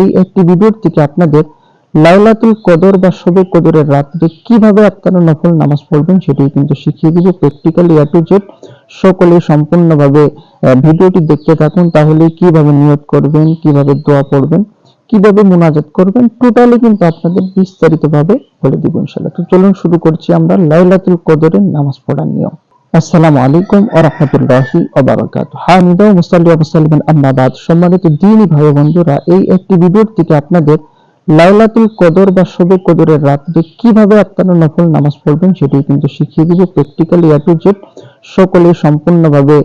এই একটি ভিডিওর থেকে আপনাদের লাইলাতুল কদর বা শবে কদরের রাত্রে কীভাবে আপনারা নফল নামাজ পড়বেন সেটাই কিন্তু শিখিয়ে দিব প্র্যাকটিক্যালি এ টু জেড সকলে সম্পূর্ণভাবে ভিডিওটি দেখতে থাকুন, তাহলে কীভাবে নিয়ত করবেন, কীভাবে দোয়া পড়বেন, কীভাবে মুনাজাত করবেন টোটালি কিন্তু আপনাদের বিস্তারিত ভাবে বলে দিব ইনশাআল্লাহ। তো চলুন শুরু করছি আমরা লাইলাতুল কদরের নামাজ পড়ার নিয়ম। আসসালামু আলাইকুম ওয়া রাহমাতুল্লাহি ওয়া বারাকাতুহু। হামিদা মুসাল্লি ওয়া মুসাল্লিমান, আম্মা বাদ। সম্মানিত দ্বীনি ভাই বন্ধুরা, এই একটি ভিডিওর থেকে আপনাদের লাইলাতুল কদর বা শবে কদরের রাত্রে কীভাবে আপনারা নফল নামাজ পড়বেন সেটাই কিন্তু শিখিয়ে দিব প্র্যাকটিক্যালি এ টু জেড সকলে সম্পূর্ণভাবে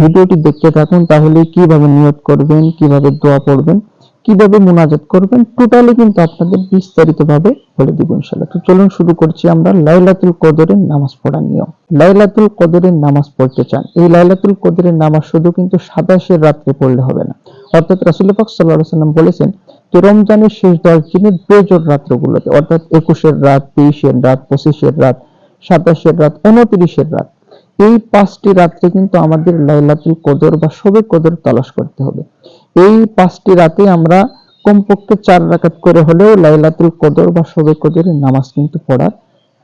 ভিডিওটি দেখতে থাকুন তাহলে কীভাবে নিয়ত করবেন, কীভাবে দোয়া পড়বেন। কীভাবে মুনাজাত করবেন টোটালি কিন্তু আপনাদের বিস্তারিত ভাবে বলে দিব ইনশাআল্লাহ। তো চলুন শুরু করছি আমরা লাইলাতুল কদরের নামাজ পড়ার নিয়ম। লাইলাতুল কদরের নামাজ পড়তে চান, এই লাইলাতুল কদরের নামাজ শুধু কিন্তু সাতাশের রাত্রে পড়লে হবে না। অর্থাৎ রাসূল পাক সাল্লাল্লাহু আলাইহি সাল্লাম বলেছেন যে রমজানের শেষ দশ দিনের বেজোর রাত্রগুলোতে, অর্থাৎ একুশের রাত তেইশের রাত, পঁচিশের রাত, সাতাশের রাত, উনত্রিশের রাত, এই পাঁচটি রাত্রে কিন্তু আমাদের লাইলাতুল কদর বা শবে কদর তালাশ করতে হবে। এই পাঁচটি রাতে আমরা কমপক্ষে চার রাকাত করে হলেও লাইলাতুল কদর বা শবে কদরের নামাজ কিন্তু পড়ার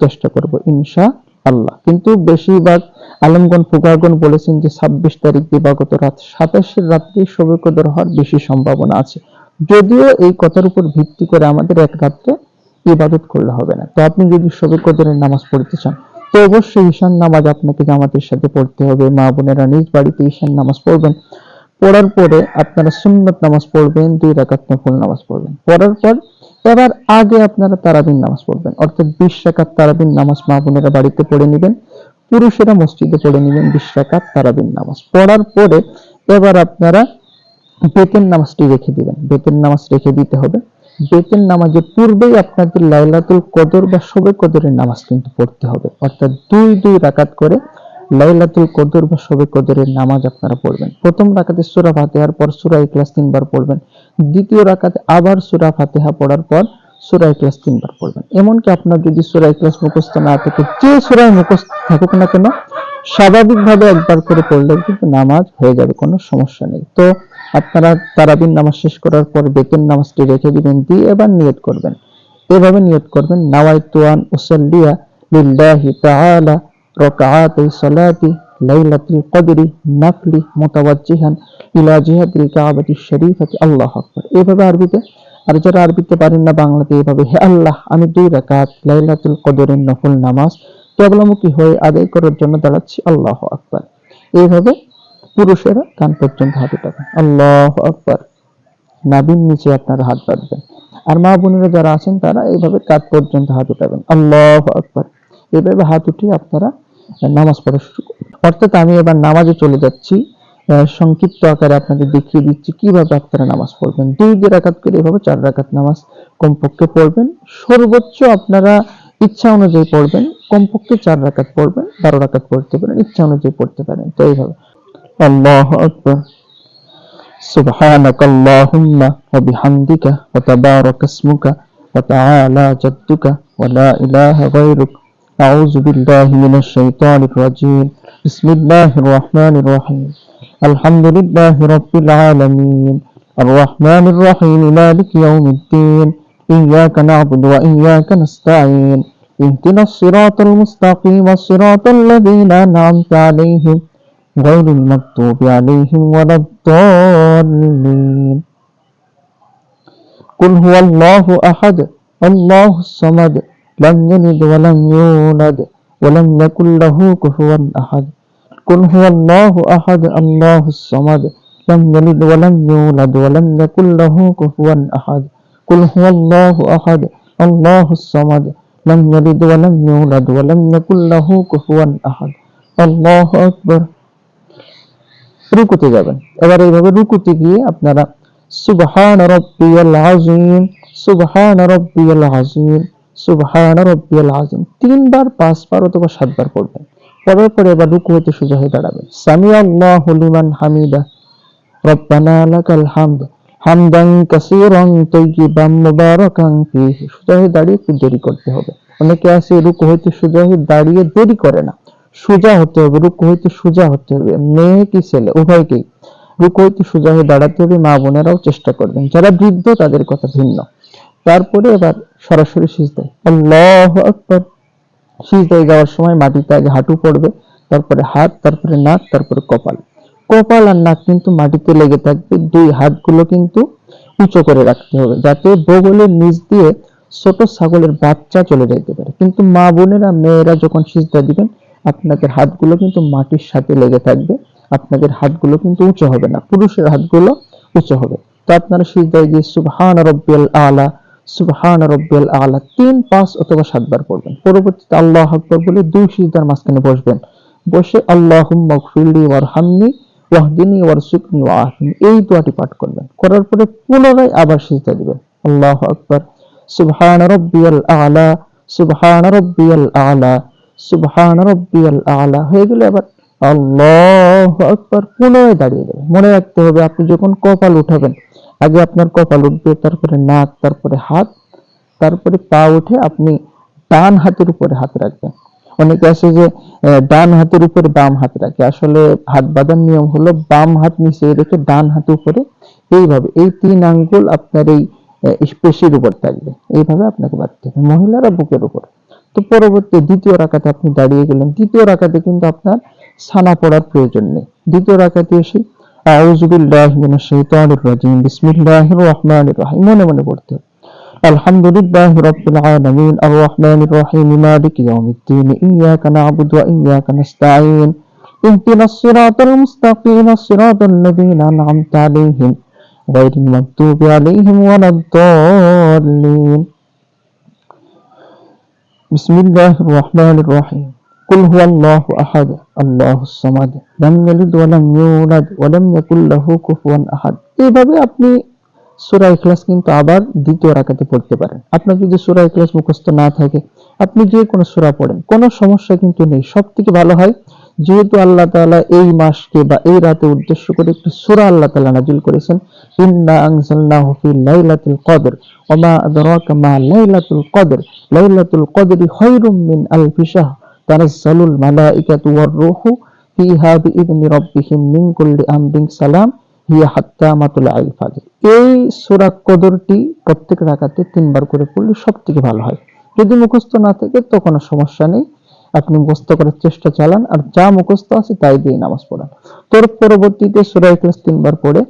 চেষ্টা করব ইনশা আল্লাহ কিন্তু বেশিরভাগ আলমগণ ফুকারগণ বলেছেন যে ছাব্বিশ তারিখ দিবাগত রাত, সাতাশের রাত্রে শবে কদর হওয়ার বেশি সম্ভাবনা আছে। যদিও এই কথার উপর ভিত্তি করে আমাদের এক রাত্রে ইবাদত করলে হবে না। তো আপনি যদি শবে কদরের নামাজ পড়তে চান, তো অবশ্যই ঈশান নামাজ আপনাকে জামাতের সাথে পড়তে হবে। মা বোনেরা নিজ বাড়িতে ঈশান নামাজ পড়বেন। পড়ার পরে আপনারা সুন্নত নামাজ পড়বেন, দুই রাকাত নফল নামাজ পড়বেন। পড়ার পর এবার আগে আপনারা তারাবিন নামাজ পড়বেন। অর্থাৎ বিশ রাকাত তারাবিন নামাজ মা বোনেরা বাড়িতে পড়ে নেবেন, পুরুষেরা মসজিদে পড়ে নেবেন বিশ রাকাত তারাবিন নামাজ। পড়ার পরে এবার আপনারা বেতেন নামাজটি রেখে দিবেন। বেতেন নামাজ রেখে দিতে হবে। বেতেন নামাজের পূর্বেই আপনাদের লাইলাতুল কদর বা শবে কদরের নামাজ কিন্তু পড়তে হবে। অর্থাৎ দুই দুই রাকাত করে লাইলাতুল কদর বা শবে কদরের নামাজ আপনারা পড়বেন। প্রথম রাকাতে সূরা ফাতিহার পর সূরা ইখলাস তিনবার পড়বেন। দ্বিতীয় রাকাতে আবার সূরা ফাতিহা পড়ার পর সূরা ইখলাস তিনবার পড়বেন। এমনকি আপনার যদি সূরা ইখলাস মুখস্থ না থাকে, যে সূরায় মুখস্থ থাকুক না কেন, স্বাভাবিকভাবে একবার করে পড়লেও কিন্তু নামাজ হয়ে যাবে, কোনো সমস্যা নেই। তো আপনারা তারাবিন নামাজ শেষ করার পর বেতন নামাজটি রেখে দিবেন, দিয়ে এবার নিয়ত করবেন। এভাবে নিয়ত করবেন নাওয়াইতু আন উসাল্লিয়া লিল্লাহি তাআলা রাকাআতি সালাতি লাইলাতুল কদরি নাফলি মুতাওয়াজ্জিহান ইলা জিহাতিল কাবাতি শরীফাতি আল্লাহু আকবার এভাবে আরবিতে আর যারা আরবিতে পারেন না বাংলাতে এভাবে, হে আল্লাহ, আমি দুই রাকাত লাইলাতুল কদরের নফল নামাজ কেবলামুখী হয়ে আদায় করার জন্য দাঁড়াচ্ছি, আল্লাহ আকবার। এইভাবে পুরুষেরা কান পর্যন্ত হাত উঠাবেন আল্লাহ আকবার। নাবির নিচে আপনারা হাত বাঁধবেন। আর মা বোনেরা যারা আছেন, তারা এইভাবে কাত পর্যন্ত হাত উঠাবেন আল্লাহ আকবার। এইভাবে হাত উঠিয়ে আপনারা নামাজ পড়া শুরু করবেন অর্থাৎ আমি এবার নামাজে চলে যাচ্ছি আহ, সংক্ষিপ্ত আকারে আপনাদের দেখিয়ে দিচ্ছি কিভাবে আপনারা নামাজ পড়বেন দুই দুই রাকাত করে এভাবে চার রাকাত নামাজ কমপক্ষে পড়বেন সর্বোচ্চ আপনারা ইচ্ছা অনুযায়ী পড়বেন কমপক্ষে চার রাকাত পড়বেন বারো রাকাত পড়তে পারেন ইচ্ছা অনুযায়ী পড়তে পারেন তো এইভাবে আল্লাহ আকবার سبحانك اللهم وبحمدك وتبارك اسمك وتعالى جدك ولا إله غيرك أعوذ بالله من الشيطان الرجيم. بسم الله الرحمن الرحيم. الحمد لله رب العالمين. الرحمن الرحيم مالك يوم الدين. إياك نعبد وإياك نستعين. اهدنا الصراط المستقيم صراط الذين أنعمت عليهم غير المغضوب عليهم ولا الضالين. قل هو الله أحد الله الصمد لم يلد ولم يولد ولم يكن له كفوا أحد قل هو الله أحد الله الصمد لم يلد ولم يولد ولم يكن له كفوا أحد قل هو الله أحد الله الصمد لم يلد ولم يولد ولم يكن له كفوا أحد الله أكبر রুকুতে যাবেন এবার এইভাবে রুকুতে গিয়ে আপনারা সুবহান রাব্বিয়াল আযীম সুবহান রাব্বিয়াল আযীম সুবহান রাব্বিয়াল আযীম। তিনবার, পাঁচবার অথবা সাতবার পড়বেন। পড়ার পরে এবার রুকু হতে সোজা হয়ে দাঁড়াবেন। সামি আল্লাহু হামিদা। রব্বানা হামদ। সোজা হয়ে দাঁড়িয়ে দেরি করতে হবে। অনেকে আছে, রুকু হইতে সোজা হয়ে দাঁড়িয়ে দেরি করে না। সোজা হতে হবে, রুকু হইতে সোজা হতে হবে। মেয়ে কি ছেলে? উভয়কেই রুকু হইতে সোজা হয়ে দাঁড়াতে হবে, মা বোনেরাও চেষ্টা করবেন। যারা বৃদ্ধ তাদের কথা ভিন্ন। তারপরে এবার সরাসরি সিজদায়। আল্লাহ আকবার। সিজদায় যাওয়ার সময় মাটিতে আগে হাঁটু পড়বে, তারপরে হাত, তারপরে নাক, তারপরে কপাল। কপাল আর নাক কিন্তু মাটিতে লেগে থাকবে, দুই হাতগুলো কিন্তু উঁচু করে রাখতে হবে, যাতে বগলের নিচ দিয়ে ছোট ছাগলের বাচ্চা চলে যেতে পারে। কিন্তু মা বোনেরা, মেয়েরা যখন সিজদা দিবেন, আপনাদের হাতগুলো কিন্তু মাটির সাথে লেগে থাকবে, আপনাদের হাতগুলো কিন্তু উঁচু হবে না, পুরুষের হাতগুলো উঁচু হবে। তো আপনারা সিজদায় গিয়ে সুবহান রব্বিয়াল আলা সুবহান রব্বিয়াল আলা, তিন, পাঁচ অথবা সাতবার পড়বেন। পরবর্তীতে আল্লাহ আকবর বলে দুই সিজদার মাঝখানে বসবেন। বসে আল্লাহুম্মা গফিরলি ওয়ারহামনি, ওয়াহদিনী ওয়ারসুকনি ওয়াহদিনী এই দোয়াটি পাঠ করবেন। করার পরে পুনরায় আবার সিজদা দিবেন। আল্লাহ আকবার। সুবহান রব্বিয়াল আলা, সুবহান রব্বিয়াল আলা, সুবহান রব্বিয়াল আলা। হয়ে গেলে আবার আল্লাহ আকবার পুনরায় দাঁড়িয়ে যাবেন। মনে রাখতে হবে আপনি যখন কপাল উঠাবেন আগে আপনার কপাল উঠবে তারপরে নাক তারপরে হাত তারপরে পা উঠে আপনি ডান হাতের উপরে হাত রাখবেন। অনেকে আছে যে ডান হাতের উপরে বাম হাত রাখে। আসলে হাত বাঁধার নিয়ম হলো বাম হাত নিচে রেখে ডান হাত উপরে এইভাবে এই তিন আঙ্গুল আপনার এই আহ, পেশির উপর থাকবে। এইভাবে আপনাকে বাঁধতে হবে মহিলারা বুকের উপর। তো পরবর্তী দ্বিতীয় রাকাতে আপনি দাঁড়িয়ে গেলেন। দ্বিতীয় রাকাতে কিন্তু আপনার সানা পড়ার প্রয়োজন নেই। দ্বিতীয় রাকাতে এসে আউযু বিল্লাহি মিনাশ শাইতানির রাজিম বিসমিল্লাহির রহমানির রহিম মনে মনে পড়তে হবে الحمد لله رب العالمين الرحمن الرحيم مالك يوم الدين إياك نعبد وإياك نستعين اهدنا الصراط المستقيم الصراط الذين أنعمت عليهم غير المغضوب عليهم ولا الضالين بسم الله الرحمن الرحيم قل هو الله أحد, الله الصمد, لم يلد ولم يولد ولم يكن له كفوا أحد۔ কুফুয়ান আহাদ এইভাবে আপনি সূরা ইখলাস কিন্তু আবার দ্বিতীয় রাখাতে পড়তে পারেন। আপনার যদি সুরা ইখলাস মুখস্থ না থাকে, আপনি যে কোনো সুরা পড়েন, কোনো সমস্যা কিন্তু নেই। সব থেকে ভালো হয়, যেহেতু আল্লাহ তালা এই মাসকে বা এই রাতে উদ্দেশ্য করে একটি সুরা আল্লাহ তালা নাজিল করেছেন, ইন্না আনজালনাহু ফি লাইলাতুল কদর, ওয়া মা মা লাইলাতুল কদর, লাইলাতুল কদরি খায়রুম মিন আলফি শাহর। তানাজ্জালুল মালাইকাতু ওয়ার রূহু ফিহা বিইذনি রাব্বিহিম মিন কুল্লি আমরিন সালাম হিয়া হাত্তা মাতুল আইল ফাজর এই সূরা কদরটি প্রত্যেক রাকাতে তিনবার করে পড়লে সব থেকে ভালো হয়। যদি মুখস্থ না থাকে, তো কোনো সমস্যা নেই। আপনি মুখস্থ করার চেষ্টা চালান, আর যা মুখস্থ আছে তাই দিয়ে নামাজ পড়ান। তোর পরবর্তীতে সূরা ইখলাস তিনবার পড়ে,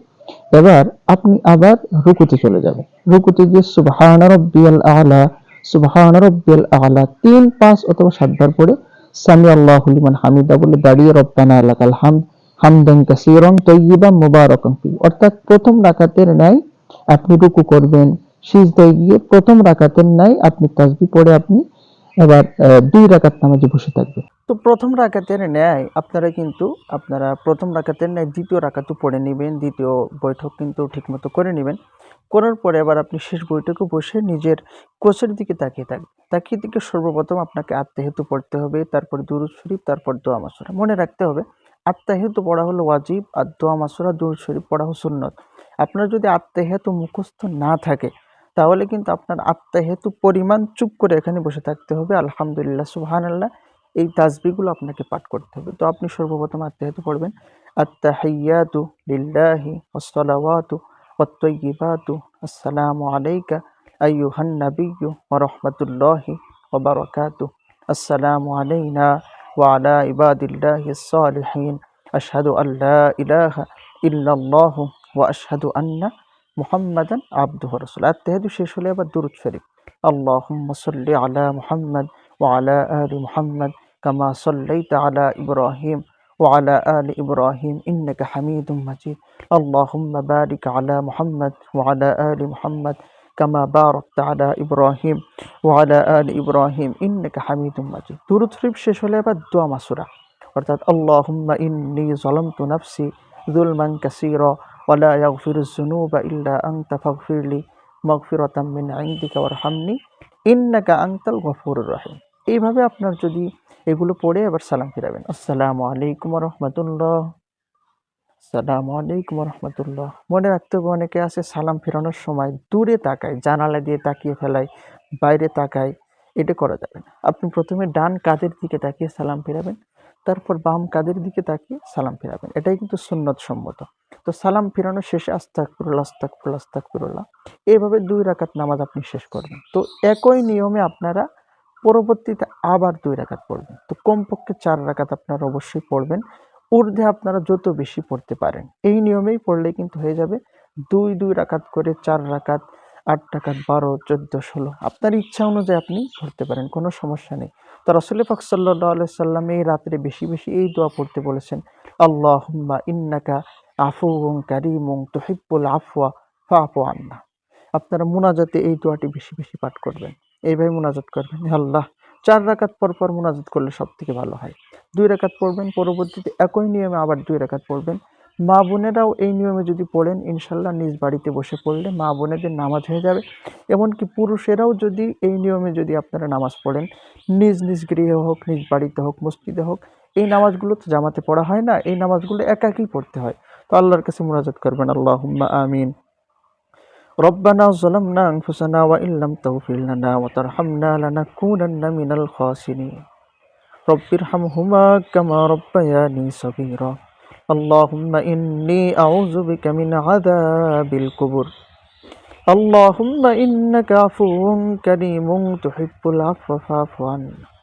এবার আপনি আবার রুকুতে চলে যাবেন। রুকুতে গিয়ে সুবহান রাব্বিয়াল আলা, সুবহান রাব্বিয়াল আলা তিন, পাঁচ অথবা সাতবার পড়ে সামি আল্লাহ লিমান হামিদা বলে দাঁড়িয়ে রব্বানা লাকাল হাম হামদান কাসিরন তাইয়িবান মুবারাকান ফি অর্থাৎ প্রথম রাকাতের ন্যায় আপনি রুকু করবেন, সিজদায় গিয়ে প্রথম রাকাতের ন্যায় আপনি তাসবিহ পড়ে আপনি এবার দুই রাকাত নামাজে বসে থাকবে। তো প্রথম রাকাতের ন্যায় আপনারা কিন্তু, আপনারা প্রথম রাকাতের ন্যায় দ্বিতীয় রাকাতও পড়ে নেবেন, দ্বিতীয় বৈঠক কিন্তু ঠিকমতো করে নেবেন। করার পরে এবার আপনি শেষ বৈঠকে বসে নিজের কোচের দিকে তাকিয়ে থাকবেন। তাকিয়ে দিকে সর্বপ্রথম আপনাকে আত্মাহেতু পড়তে হবে, তারপর দুরুদ শরীফ, তারপর দোয়া মাসুরা। মনে রাখতে হবে, আত্মাহেতু পড়া হলো ওয়াজিব আর দোয়া মাসুরা, দুরুদ শরীফ পড়া হলো সুন্নত। আপনার যদি আত্মাহেতু মুখস্থ না থাকে তাহলে কিন্তু আপনার আত্মাহেতু পরিমাণ চুপ করে এখানে বসে থাকতে হবে। আলহামদুলিল্লাহ সুহান আল্লাহ এই তাসবিগুলো আপনাকে পাঠ করতে হবে। তো আপনি সর্বপ্রথম আত্মাহিয়াতু পড়বেন। আত্তাহিয়াতু লিল্লাহি ওয়াসসালাওয়াতু ওয়াত্তাইয়িবাতু। আসসালামু আলাইকা আইয়ুহান নাবিয়্যু ওয়া রাহমাতুল্লাহি ওয়া বারাকাতুহু আসসালামু আলাইনা ওয়া আলা ইবাদিল্লাহিস সালিহিন আশহাদু আল্লা ইলাহা ইল্লাল্লাহু ওয়া আশহাদু আন্না মুহাম্মাদান আবদুহু ওয়া রাসূলুহু আত্তাহিয়াতু শেষ হলে আবার দুরূদ শরীফ আল্লাহুম্মা সাল্লি আলা মুহাম্মাদ وعلى آل محمد كما صليت على إبراهيم وعلى آل إبراهيم إنك حميد مجيد اللهم بارك على محمد وعلى آل محمد كما باركت على إبراهيم وعلى آل إبراهيم إنك حميد مجيد দুরূদ শরীফ শেষ হলে আবার দোয়া মাসুরা অর্থাৎ اللهم إني ظلمت نفسي ظلما كثيرا ওয়ালা ইয়াগফিরুজ্জুনুবা ইল্লা আনতা ফাগফিরলি মগফিরতাম মিন আইন্দিকা ওয়ারহামনি ইন্নাকা আংতাল গফুরুর রহিম এইভাবে আপনার যদি এগুলো পড়ে আবার সালাম ফিরাবেন। আসসালামু আলাইকুম রহমতুল্লাহ সালামু আলাইকুম রহমতুল্লাহ মনে রাখতে হবে অনেকে আছে সালাম ফেরানোর সময় দূরে তাকায়, জানালা দিয়ে তাকিয়ে ফেলায়, বাইরে তাকায়, এটা করা যাবে না। আপনি প্রথমে ডান কাদের দিকে তাকিয়ে সালাম ফেরাবেন, তারপর বাম কাদের দিকে তাকিয়ে সালাম ফেরাবেন। এটাই কিন্তু সুন্নত সম্মত। তো সালাম ফিরানোর শেষে আস্তাক ফিরুল্লাহ আস্তাক ফিরুল্লাহ আস্তাক এইভাবে দুই রাকাত নামাজ আপনি শেষ করবেন। তো একই নিয়মে আপনারা পরবর্তীতে আবার দুই রাকাত পড়বেন। তো কমপক্ষে চার রাকাত আপনারা অবশ্যই পড়বেন। ঊর্ধ্বে আপনারা যত বেশি পড়তে পারেন। এই নিয়মেই পড়লে কিন্তু হয়ে যাবে দুই দুই রাকাত করে চার রাকাত, আট রাকাত, বারো, চোদ্দ, ষোলো। আপনার ইচ্ছা অনুযায়ী আপনি পড়তে পারেন, কোনো সমস্যা নেই। তো রসুল পাক সাল্লাহ সাল্লাম এই রাত্রে বেশি বেশি এই দোয়া পড়তে বলেছেন আল্লাহ ইন্নাকা আফুং কারিমুং তুহিব্বুল আফওয়া ফাফু আন্না। আপনারা মুনাজাতে এই দোয়াটি বেশি বেশি পাঠ করবেন। এইভাবে মুনাজাত করবেন। আল্লাহ, চার রাকাত পর পর মুনাজাত করলে সব থেকে ভালো হয়। দুই রাকাত পড়বেন, পরবর্তীতে একই নিয়মে আবার দুই রাকাত পড়বেন। মা বোনেরাও এই নিয়মে যদি পড়েন ইনশাল্লাহ নিজ বাড়িতে বসে পড়লে মা বোনেদের নামাজ হয়ে যাবে। এমনকি পুরুষেরাও যদি এই নিয়মে যদি আপনারা নামাজ পড়েন, নিজ নিজ গৃহে হোক, নিজ বাড়িতে হোক, মসজিদে হোক, এই নামাজগুলো তো জামাতে পড়া হয় না। এই নামাজগুলো একাকেই পড়তে হয়। তো আল্লাহর কাছে মুনাজাত করবেন আল্লাহ আমিন ربنا ظلمنا أنفسنا وإن لم تغفر لنا وترحمنا لنكونن من الخاسرين رب ارحمهما كما ربياني صغيرا اللهم إني أعوذ بك من عذاب القبر اللهم إنك عفو كريم تحب العفو فاعف عنا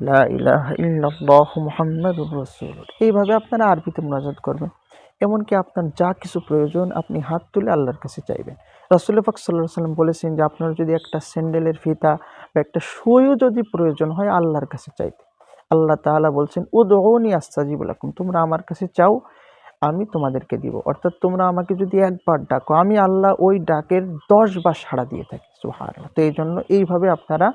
লা ইলাহা ইল্লাল্লাহ মুহাম্মাদুর রাসূল এইভাবে আপনারা আরবিতে মুনাজাত করবেন এমনকি আপনার যা কিছু প্রয়োজন আপনি হাত তুলে আল্লাহর কাছে চাইবেন। রাসূল পাক সাল্লাল্লাহু আলাইহি সাল্লাম বলেছেন যে, আপনার যদি একটা স্যান্ডেলের ফিতা বা একটা সুইও যদি প্রয়োজন হয়, আল্লাহর কাছে চাইতে। আল্লাহ তাআলা বলছেন, উদউনি আস্তাজিব লাকুম, তোমরা আমার কাছে চাও, আমি তোমাদেরকে দিব। অর্থাৎ তোমরা আমাকে যদি একবার ডাকো, আমি আল্লাহ ওই ডাকের দশ বার সাড়া দিয়ে থাকি। সুবহানাল্লাহ। তো এই জন্য এইভাবে আপনারা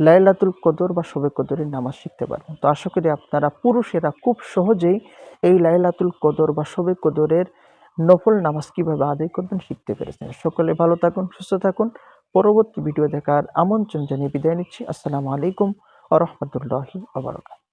লাইলাতুল কদর বা শবে কদরের নামাজ শিখতে পারবেন। তো আশা করি আপনারা পুরুষেরা খুব সহজেই এই লাইলাতুল কদর বা শবে কদরের নফল নামাজ কীভাবে আদায় করবেন শিখতে পেরেছেন। সকলে ভালো থাকুন, সুস্থ থাকুন। পরবর্তী ভিডিও দেখার আমন্ত্রণ জানিয়ে বিদায় নিচ্ছি। আসসালামু আলাইকুম আ রহমতুল্লাহি আবরকাত